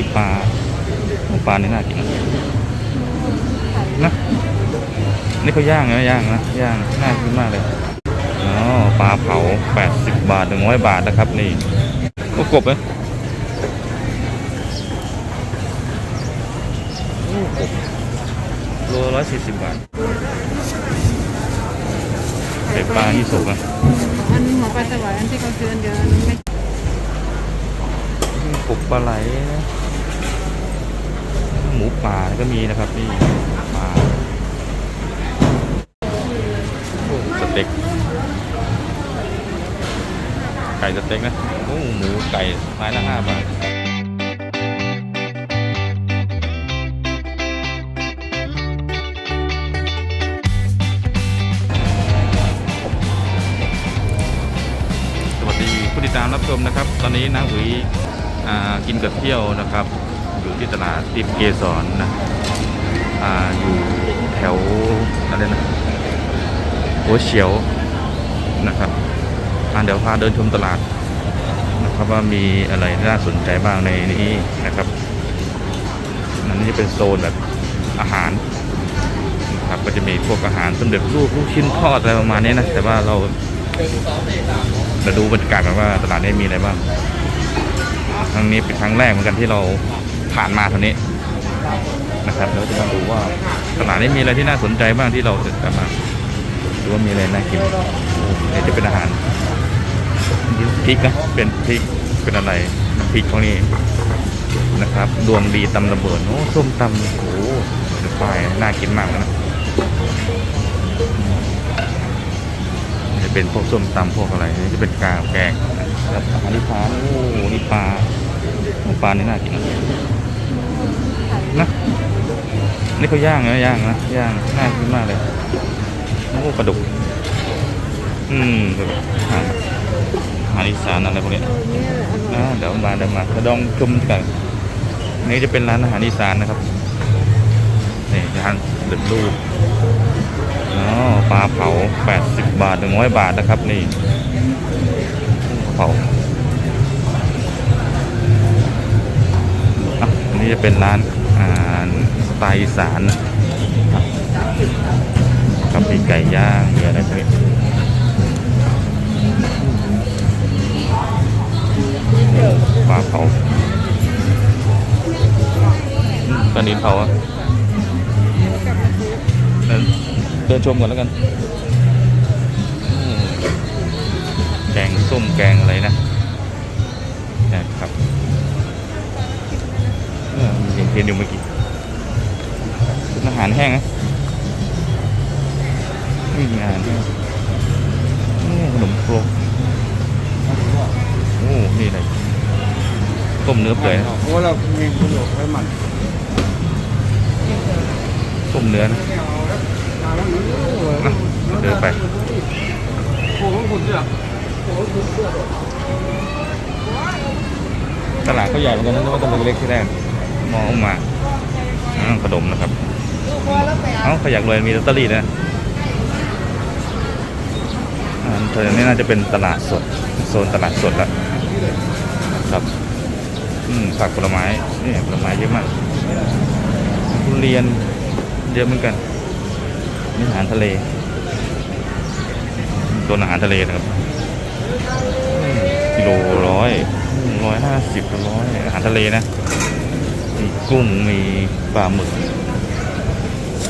มีปลาโอ้ปลานี่น่ากินนะนี่เขาย่างนะย่างนะย่างน่ากินมากเลยอ๋อปลาเผา 80 บาท 100 บาทนะครับ นี่ก็กบเลยโอ้กบโลร้อยสี่สิบบาทไข่ปลายี่สุกอะอันหัวปลาสวายอันที่เขาซื้อเดียวอันนี้ไม่ กบปลาไหลนะหมูป่าก็มีนะครับนี่ปลาสเต็กไก่สเต็กนะโอ้หมูไก่ไม้ละห้าบาทสวัสดีผู้ติดตามรับชมนะครับ ตอนนี้นะอุ๋ย กินกับเที่ยวนะครับ อยู่ที่ตลาดติบเกสรนะอ่าอยู่แถวอะไรนะหัวเฉียวนะครับอ่าเดี๋ยวพาเดินชมตลาดนะครับว่ามีอะไรน่าสนใจบ้างในนี้นะครับอันนี้จะเป็นโซนแบบอาหารนะครับก็จะมีพวกอาหารสำเร็จรูปลูกชิ้นทอดอะไรประมาณนี้นะแต่ว่าเราเราดูบรรยากาศกันว่าตลาดนี้มีอะไรบ้าง ครั้งนี้เป็นครั้งแรกเหมือนกันที่เราผ่านมาเท่านี้นะครับแล้วจะมาดูว่าตลาดนี้มีอะไรที่น่าสนใจบ้างที่เราจะมาดูว่ามีอะไรน่ากินโอ้นี่จะเป็นอาหารพริกนะเป็นพริกเป็นอะไรพริกพวกนี้นะครับดวงดีตำระเบิดโอ้ส้มตำโอ้โหเดี๋ยน่ากินมากเลยนะ จะเป็นพวกส้มตำพวกอะไรนี่จะเป็นกาวแกงแล้วอาหารที่พานโอ้โหนี่ปลาโอ้ปลานี่น่ากินนะนะนี่เขาย่างนะย่างนะย่างน่ากินมากเลยโอ้ปลาดุกอืมปลาดุกอาหารอาหารอีสานอะไรพวกเนี้ยเอออร่อยอ่าเดี๋ยวมาเดี๋ยวมาจะลองชมกันนี่จะเป็นร้านอาหารอีสานนะครับนี่ร้านเดือดรูปอ๋อปลาเผา80 บาท100บาทนะครับนี่เผาอะอันนี้จะเป็นร้านอาหารสไตล์อีสานนะครับมีไก่ย่างมีอะไรพวกนี้ปลาเผาปลานิลเผาอะเดินชมก่อนแล้วกัน กงอะไรนะนะครับเออเห็นเห็นอยู่เมื่อกี้เป็นอาหารแห้งนะนี่อาหารแห้งนี่ขนมครกโอ้นี่อะไรต้มเนื้อเปื่อยนะเพราะว่าเรามีประโยชน์ไว้หมันต้มเนื้อนะอะเดินไปโอ้โหคุณเสือก ตลาดก็ใหญ่เหมือนกันนะว่าตลาดเล็กที่แรกมองมาอ้าวขนมนะครับเอ้าใครอยากรวยมีลอตเตอรี่นะอ่าเธอนี่น่าจะเป็นตลาดสดโซนตลาดสดแล้วครับอืมผักผลไม้นี่ผลไม้เยอะมากทุเรียนเยอะเหมือนกันนี่อาหารทะเลโซนอาหารทะเลนะครับ กิโลร้อยร้อยห้าสิบร้อยอาหารทะเลนะมีกุ้งมีปลาหมึก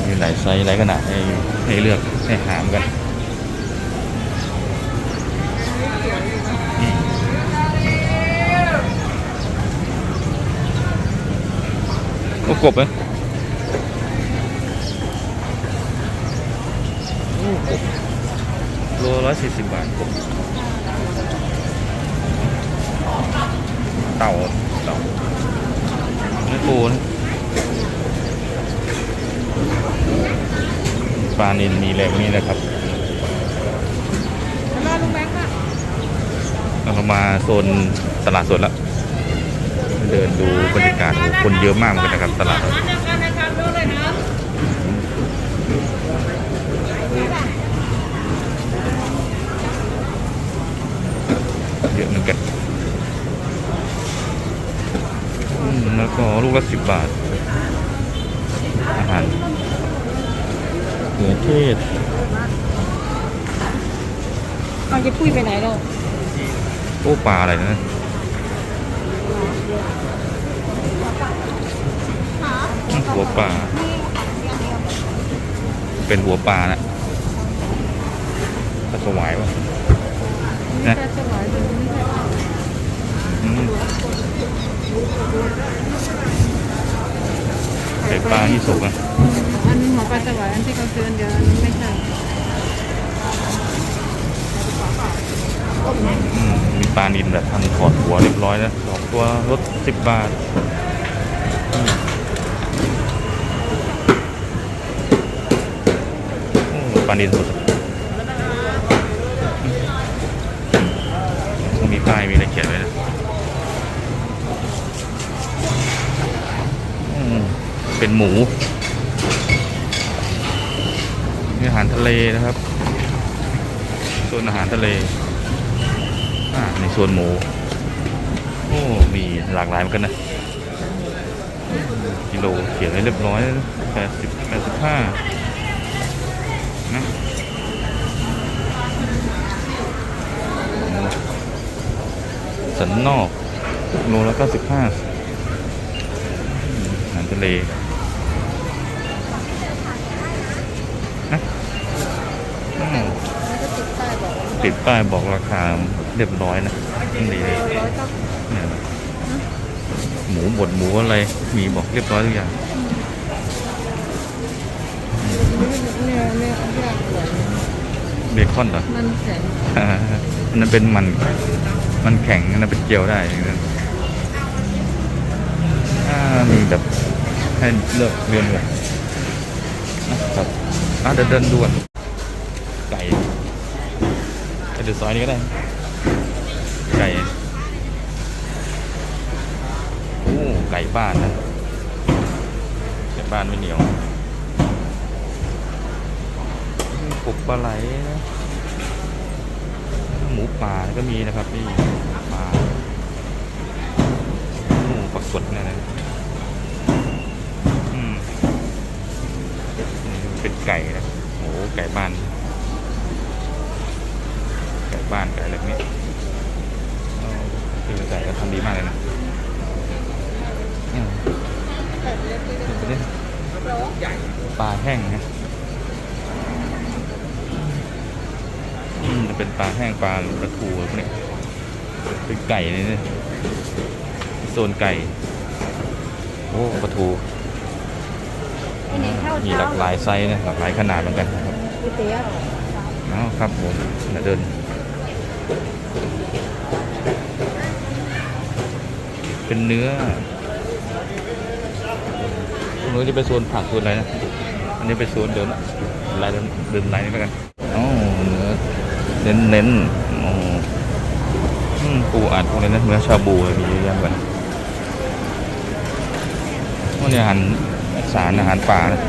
มีหลายไซส์หลายขนาดให้ให้เลือกให้หามกันโอ้กบเลยโอ้กบโลร้อยสี่สิบบาทกบ เต่าเต่าเนื้อปูนะปลานินมีแรงนี่นะครับรอลุงแบงค์ค่ะเรามาโซนตลาดสดแล้วเดินดูบรรยากาศโอ้โหคนเยอะมากเหมือนกันนะครับ ตลาดร้านเดียวกันนะครับดูเลยนะเยอะเหมือนกันอืม อืม แล้วก็ลูกละสิบบาท อาหารเขือเทศเอาจะปุ้ยไปไหนเราโอ้ปลาอะไรนะหัวปลาเป็นหัวปลานะปลาสวายวะไม่ ไม่ใช่อืมไข่ปลาที่สุกนะอันนี้หัวปลาสวายอันที่เขาซื้ออันเดียวอันนี้ไม่ใช่อืมมีปลานินแบบทำถอดหัวเรียบร้อยนะสองตัวลดสิบบาทอืมโอ้ปลานินสดต้องมีป้ายมีอะไรเขียนไว้นะอืม เป็นหมูนี่อาหารทะเลนะครับส่วนอาหารทะเลอ่าในโซนหมู โอ้ มีหลากหลายเหมือนกันนะ กิโลเขียนไว้เรียบร้อยแปดสิบแปดสิบห้านะสันนอกโลละเก้าสิบห้าอาหารทะเลนะอืม ติดป้ายบอกราคาเรียบร้อยนะนี่เลยเนี่ยหมูบดหมูอะไรมีบอกเรียบร้อยทุกอย่างเนี่ยเนี่ยเนี่ยเบคอนเหรอมันแข็งอันนั้นเป็นมัน มันแข็งอันนั้นเป็นเจียวได้อย่างนั้นอ่ามีแบบให้เลือกเรียนเลยนะครับอะเดินเดินด่วนไก่ไป เดินซอยนี้ก็ได้ไก่โอ้ไก่บ้านนะไก่บ้านไม่เหนียวปุกปลาไหลนะหมูป่าก็มีนะครับนี่ปลาโอ้ปลากดเนี่ยนะอืมนี่เป็นไก่นะโอ้ไก่บ้าน ไก่บ้านไก่อะไรพวกนี้เออคือไก่ก็ทำดีมากเลยนะอืมนี่ปลาแห้งนะอืม จะเป็นปลาแห้งปลาปลาทูอะไรพวกนี้เป็นไก่นี่นะโซนไก่ โอ้ปลาทูมีหลากหลายไซส์นะหลากหลายขนาดเหมือนกันนะครับก๋วยเตี๋ยวอ๋อครับผมเดี๋ยวเดิน เป็นเนื้อตรงนู้นจะเป็นโซนผักโซนอะไรนะ อันนี้เป็นโซนเดินลายเดินเดินลายนี้แล้วกันอ๋อเนื้อ เน้นเน้นๆอ๋ออืมปูอัดพวกนี้นะเนื้อชาบูอะไรมีเยอะแยะเหมือนกันว่าเนี่ยอาหารสารอาหารป่านะ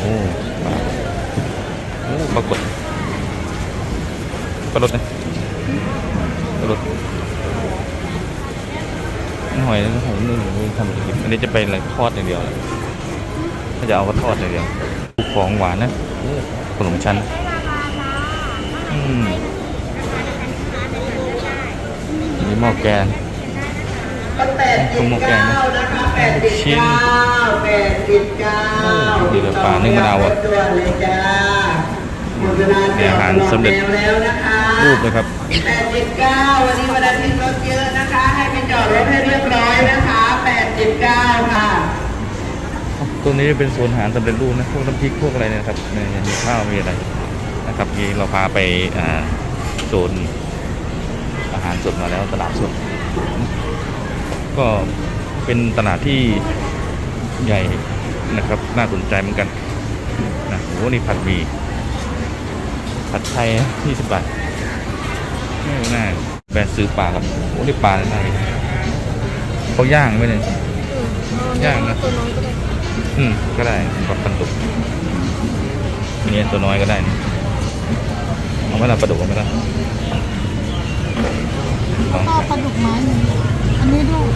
โอ้ปลาโอ้ปรากฏปลารดนะปลารดหอยหอยนึ่งนี่ทำอะไรกินอันนี้จะเป็นอะไรทอดอย่างเดียวเลยถ้าจะเอาก็ทอดอย่างเดียว ของหวานนะขนมชั้น มอันนี่หม้อแกงแปดสิบเก้านะคะแปดสิบชิ้นเก้าแปดสิบเก้าโอ้ดีเลยปลานึ่งมะนาวอะตัวเลยจ้าหมดเวลาเนี่ยอาหารสำเร็จแล้วนะคะรูปนะครับแปดสิบเก้าวันนี้วันอาทิตย์รถเยอะนะคะ ให้ไปจอดรถให้เรียบร้อยนะคะแปดสิบเก้าค่ะตรงนี้เป็นโซนอาหารสำเร็จรูปนะ พวกน้ำพริกพวกอะไรเนี่ยนะครับเนี่ยมีข้าวมีอะไร นะครับนี่เราพาไปอ่าโซนอาหารสดมาแล้วตลาดสด ก็เป็นตลาดที่ใหญ่นะครับ น่าสนใจเหมือนกันนะโอ้นี่ผัดหมี่ผัดไทยยี่สิบบาทไม่น่าแบรนด์ซื้อปลาครับโอ้นี่ปลาเลยน่ากินเขาย่างไหมเนี่ยย่างนะตัวน้อยก็ได้อืมก็ได้ปลาปลาดุกมีเนี่ยตัวน้อยก็ได้นี่ เอาไมล่ะปลาดุกเอาไหมล่ะก็ปลาดุกไม้หนึ่งอันนี้ด้วย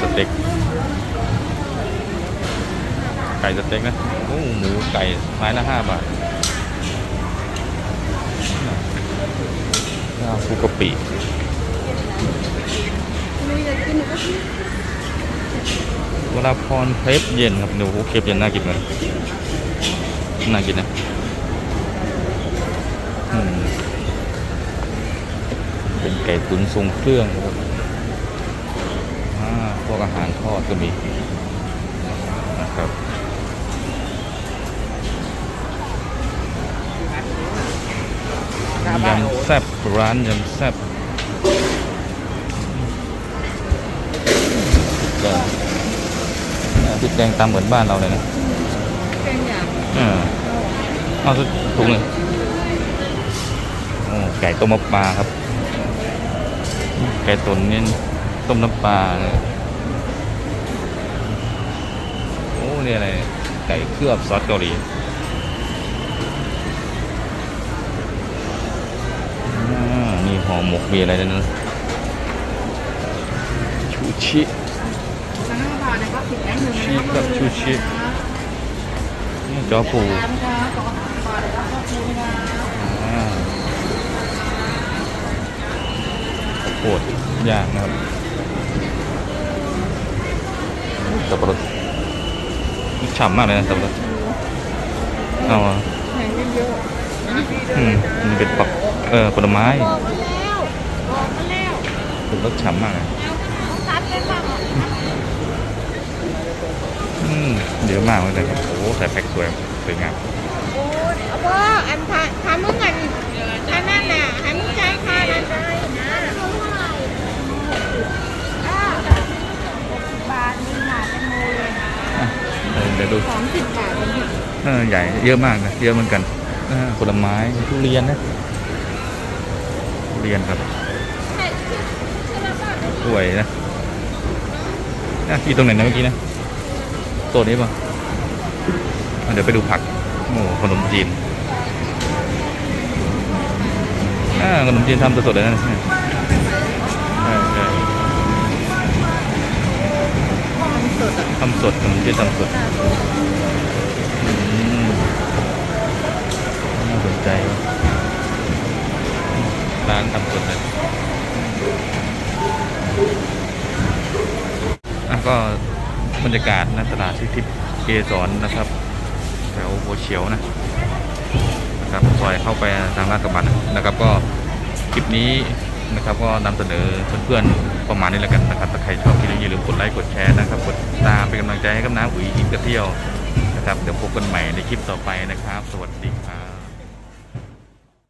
สเต็กไก่สเต็กนะโอ้หมูไก่ไม้ละห้าบาทข้าวคุกกะปิ วลาพรเครปเย็นครับดูเครปเย็นน่ากินเลยน่ากินนะเป็นไก่ตุ๋นทรงเครื่องครับพวกอาหารทอดก็มีนะครับยำแซ่บร้านยำแซ่บก็อ่าพ ริกแดงตามเหมือนบ้านเราเลยนะเป็นอย่างเออเอาสักถุงหนึ่งโอ้ไก่ต้มน้ำปลาครับ ไก่ตุ๋นนี่ต้มน้ำปลาเนี่ยโอ้เนี่ยอะไร ไก่เคลือบซอสเกาหลีอ่ามีห่อหมกมีอะไรด้วยนะชูชิ ชีสกับชูชินี่จอปูร้านค้าขอขอรับข้าวปูนะอ่าข้าวโพดย่างนะครับสับปะรดนี่ฉ่ำมากเลยนะสับปะรดเอาอะแข่งกันเยอะอืมมันเป็นปักเออผลไม้บอกมาแล้วบอกมาแล้วเป็นรสฉ่ำมากเลย เอาตัดไปบ้างอะ อืม เยอะมากเลยครับ โอ้ใส่แพ็คสวยสวยงาม โอ้ยเอาพ่ออันทาทำมึงกันอันนั้นน่ะให้มึงใจายค่านั้นเลยนะเท่าไหร่อ่าบาทนี่หนาเป็นโมเลยนะอะเออเดี๋ยวดูสามสิบบาทเองเนี่ยเออใหญ่เยอะมากนะ เยอะเหมือนกันอ่าผลไม้ทุเรียนนะทุเรียนครับสวยนะอะอยู่ตรงไหนนะเมื่อกี้นะ ตัวนี้ป่ะเดี๋ยวไปดูผักโอ้ขนมจีนอ่าขนมจีนทำสดๆเลยนะเนี่ยใช่ใช่ทำสดขนมจีนทำสดน่าสนใจร้านทำสดเลยอะก็ บรรยากาศนะตลาดที่ทิพเกสรนะครับแถวหัวเฉียวนะนะครับซอยเข้าไปทางลาดกระบังนะครับ ก็คลิปนี้นะครับก็นำเสนอเพื่อนๆประมาณนี้แล้วกันนะครับถ้าใครชอบคลิปนี้อย่าลืมกดไลค์กดแชร์นะครับกดติดตามเป็นกำลังใจให้กับน้าอุ๋ยอิมกระเที่ยวนะครับเดี๋ยวพบกันใหม่ในคลิปต่อไปนะครับ สวัสดี